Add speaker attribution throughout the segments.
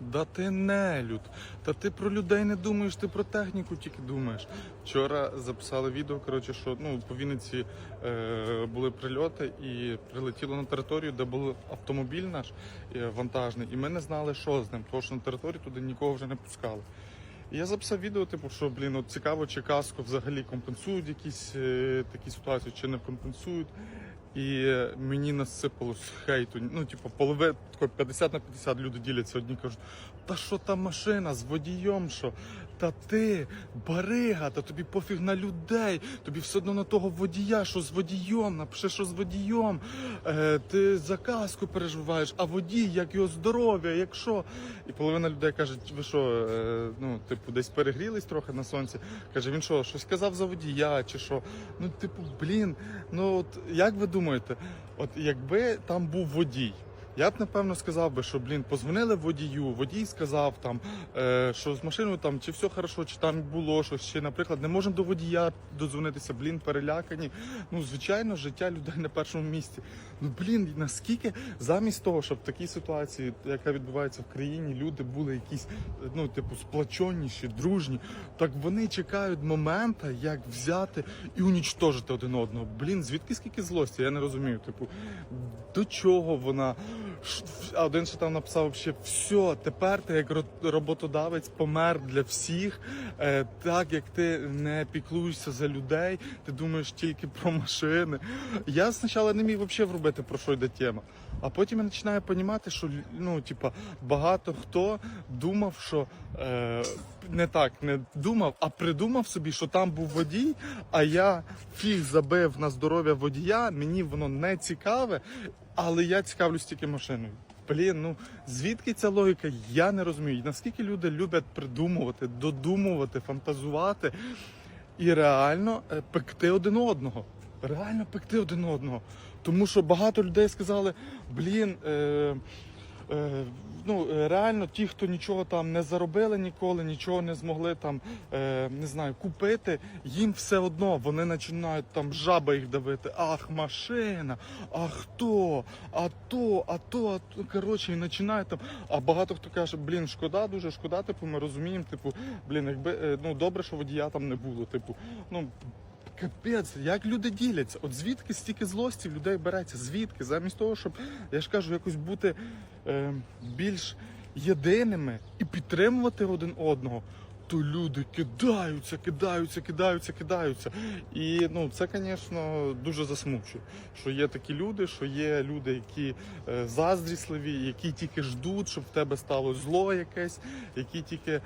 Speaker 1: Да ти нелюд. Та ти про людей не думаєш, ти про техніку тільки думаєш. Вчора записали відео, коротше, що ну, по Вінниці е, були прильоти і прилетіло на територію, де був автомобіль наш е, вантажний, і ми не знали, що з ним, тому що на територію туди нікого вже не пускали. І я записав відео, типу, що блін, от цікаво, чи каско взагалі компенсують якісь е, такі ситуації, чи не компенсують. І мені насипалось хейту. Ну, типу, тако 50 на 50 люди діляться. Одні кажуть, та що та машина з водієм, що? Та ти, барига, та тобі пофіг на людей, тобі все одно на того водія, що з водієм, напиши, що з водієм. Е, ти за казку переживаєш, а водій, як його здоров'я, як що? І половина людей каже, ви що, е, ну, типу, десь перегрілись трохи на сонці. Каже, він що, щось казав за водія, чи що? Ну, типу, блін, ну от як ви думаєте, от якби там був водій. Я б напевно сказав би, що блін, позвонили водію, водій сказав там, е, що з машиною там чи все хорошо, чи там було щось, чи, наприклад, не можемо до водія додзвонитися, блін, перелякані. Ну, звичайно, життя людей на першому місці. Ну блін, наскільки замість того, щоб в такій ситуації, яка відбувається в країні, люди були якісь, ну, типу, сплачонніші, дружні, так вони чекають момента, як взяти і унічтожити один одного. Блін, звідки скільки злості? Я не розумію. Типу, до чого вона? А один ще там написав ще все, тепер ти як роботодавець помер для всіх. Е, так як ти не піклуєшся за людей, ти думаєш тільки про машини. Я спочатку не міг взагалі вробити про що йде тема. А потім я починаю розуміти, що ну, типа, багато хто думав, що е, не так не думав, а придумав собі, що там був водій, а я фіг забив на здоров'я водія, мені воно не цікаве, але я цікавлюсь тільки машиною. Блін, ну звідки ця логіка? Я не розумію. Наскільки люди люблять придумувати, додумувати, фантазувати і реально е, пекти один одного. Реально пекти один одного. Тому що багато людей сказали: блін, е, ну е, реально ті, хто нічого там не заробили ніколи, нічого не змогли там, е, не знаю, купити, їм все одно вони починають там жаба їх давити. Ах, машина, а хто, а то, а то, а то. Коротше, і починають там. А багато хто каже, блін, шкода, дуже шкода, типу, ми розуміємо, типу, блін, якби е, ну добре, що водія там не було. Типу, ну. Капець, як люди діляться? От звідки стільки злості в людей береться? Звідки? Замість того, щоб, я ж кажу, якось бути е, більш єдиними і підтримувати один одного, то люди кидаються, кидаються, кидаються, кидаються. І ну, це, звісно, дуже засмучує. Що є такі люди, що є люди, які е, заздрісливі, які тільки ждуть, щоб в тебе стало зло якесь, які тільки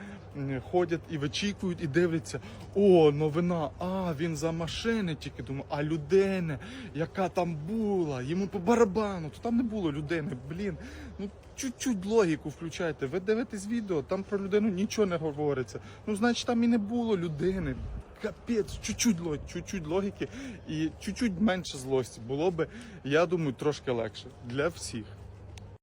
Speaker 1: ходять і вичікують, і дивляться, о, новина, а він за машини тільки думав, а людини, яка там була, йому по барабану, то там не було людини. Блін, ну чуть-чуть логіку включайте. Ви дивитесь відео, там про людину нічого не говориться. Ну, значить, там і не було людини. Капець, чуть-чуть логіки, чуть-чуть логіки і чуть-чуть менше злості було би, я думаю, трошки легше для всіх.